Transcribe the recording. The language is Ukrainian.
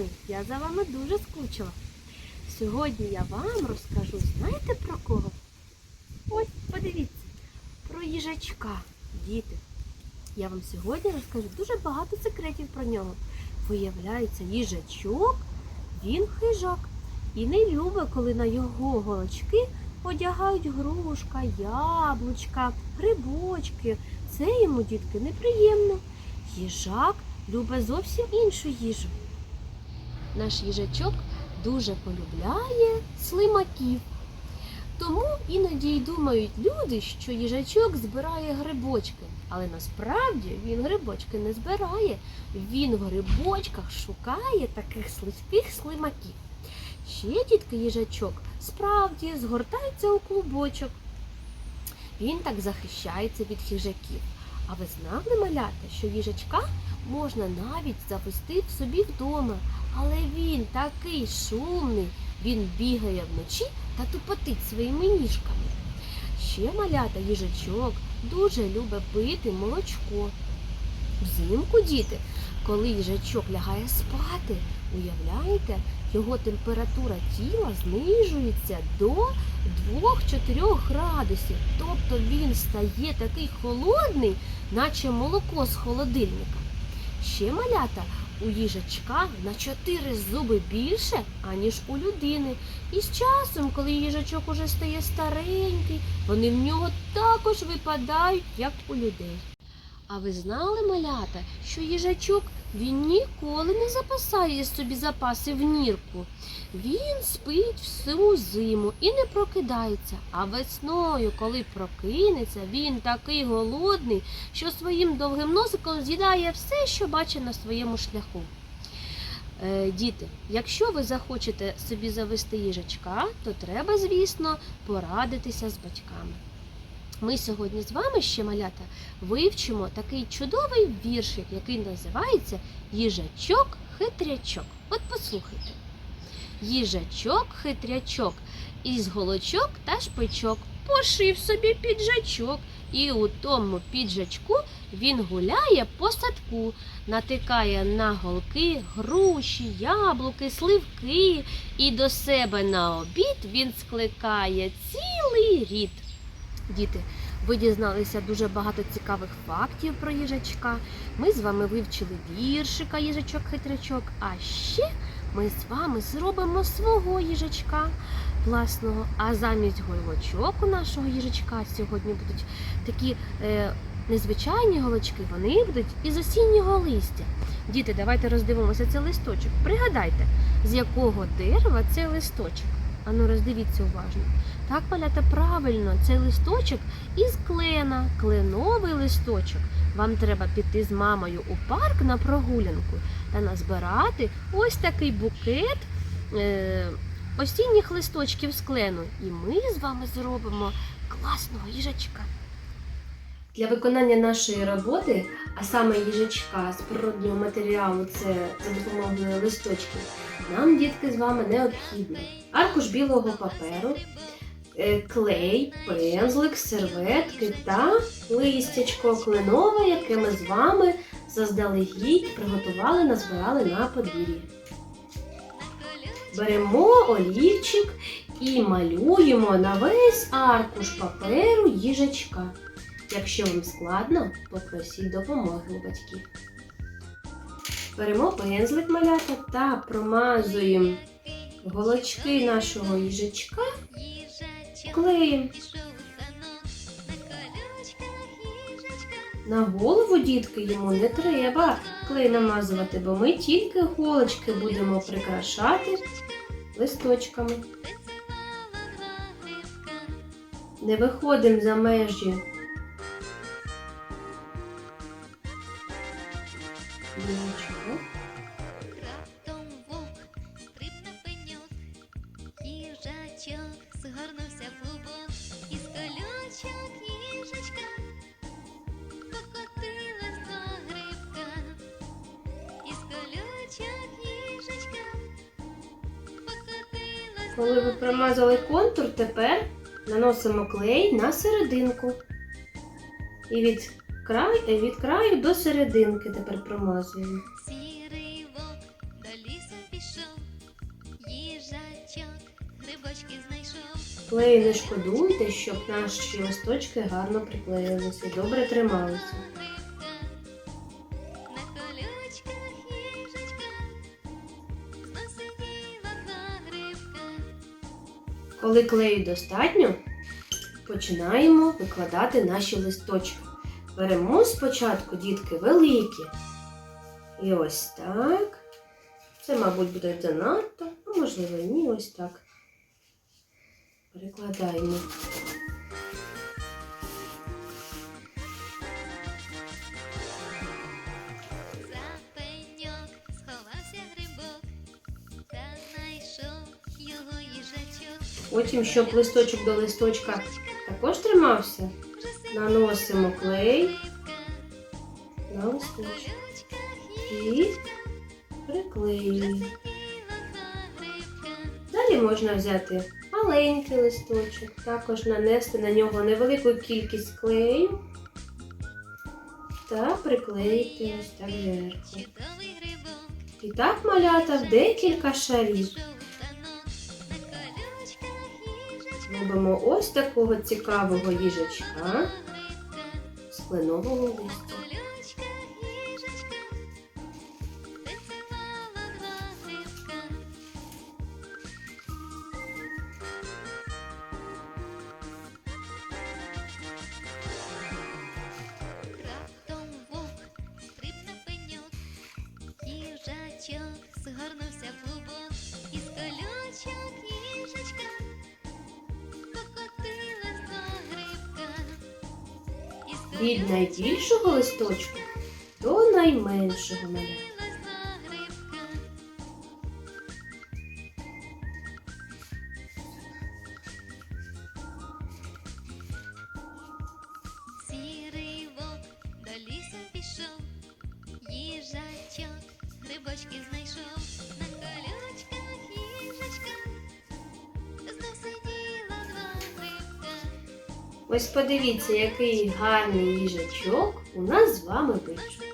мої, я за вами дуже скучила. Сьогодні я вам розкажу, знаєте про кого? Ось, подивіться, про їжачка, діти. Я вам сьогодні розкажу дуже багато секретів про нього. Виявляється, їжачок, він хижак і не любить, коли на його голочки одягають грушка, яблучка, грибочки. Це йому, дітки, неприємно. Їжак любить зовсім іншу їжу. Наш їжачок дуже полюбляє слимаків. Тому іноді й думають люди, що їжачок збирає грибочки. Але насправді він грибочки не збирає. Він в грибочках шукає таких слизьких слимаків. Ще дітки їжачок справді згортається у клубочок. Він так захищається від хижаків. А ви знали, малята, що їжачка можна навіть завести в собі вдома. Але він такий шумний, він бігає вночі та тупотить своїми ніжками. Ще малята їжачок дуже любить пити молочко. Взимку, діти, коли їжачок лягає спати, уявляєте, його температура тіла знижується до 2-4 градусів. Тобто він стає такий холодний, наче молоко з холодильника. Ще малята у їжачка на чотири зуби більше, аніж у людини. І з часом, коли їжачок уже стає старенький, вони в нього також випадають, як у людей. А ви знали, малята, що їжачок він ніколи не запасає собі запаси в нірку. Він спить всю зиму і не прокидається. А весною, коли прокинеться, він такий голодний, що своїм довгим носиком з'їдає все, що бачить на своєму шляху. Е, діти, якщо ви захочете собі завести їжачка, то треба, звісно, порадитися з батьками. Ми сьогодні з вами ще малята вивчимо такий чудовий віршик, який називається Їжачок хитрячок. От послухайте. Їжачок хитрячок, із голочок та шпичок пошив собі піджачок, і у тому піджачку він гуляє по садку, натикає на голки, груші, яблуки, сливки, і до себе на обід він скликає цілий рід. Діти, ви дізналися дуже багато цікавих фактів про їжачка. Ми з вами вивчили віршика їжачок-хитрячок, а ще ми з вами зробимо свого їжачка власного. А замість голочок у нашого їжачка сьогодні будуть такі е, незвичайні голочки, вони будуть із осіннього листя. Діти, давайте роздивимося цей листочок. Пригадайте, з якого дерева цей листочок. Ану, роздивіться уважно. Так, малята, правильно, цей листочок із клена, кленовий листочок. Вам треба піти з мамою у парк на прогулянку та назбирати ось такий букет е, осінніх листочків з клену. І ми з вами зробимо класного їжачка. Для виконання нашої роботи, а саме їжачка з природнього матеріалу, це за допомогою листочків, нам, дітки, з вами необхідно аркуш білого паперу, е, клей, пензлик, серветки та листячко кленове, яке ми з вами заздалегідь приготували, назбирали на подвір'ї. Беремо олівчик і малюємо на весь аркуш паперу їжачка. Якщо вам складно, попросіть допомоги у батьків. Беремо пензлик малята та промазуємо голочки нашого їжачка клеєм. На голову дітки йому не треба клей намазувати, бо ми тільки голочки будемо прикрашати листочками. Не виходимо за межі Нічого. Раптом вовк стриб на пеньок, їжачок згорнувся в клубок, із колючок їжачка покотилась два грибка, із колючок їжачка покотилась Коли ви промазали контур, тепер наносимо клей на серединку. І від, край, е, від краю до серединки тепер промазуємо. Сірий вовк до лісу пішов, їжачок грибочки знайшов. Клею не шкодуйте, щоб наші листочки гарно приклеїлися і добре трималися. Коли клею достатньо, починаємо викладати наші листочки. Беремо спочатку, дітки, великі. І ось так. Це, мабуть, буде занадто, а можливо, і ні, ось так. Перекладаємо. Потім, щоб листочок до листочка також тримався, наносимо клей на листочок і приклеюємо. Далі можна взяти маленький листочок, також нанести на нього невелику кількість клею та приклеїти ось так зверху. І так малята в декілька шарів. Робимо ось такого цікавого їжачка з кленового листя. Від найбільшого листочку до найменшого малята. Ось подивіться, який гарний їжачок у нас з вами вийшов.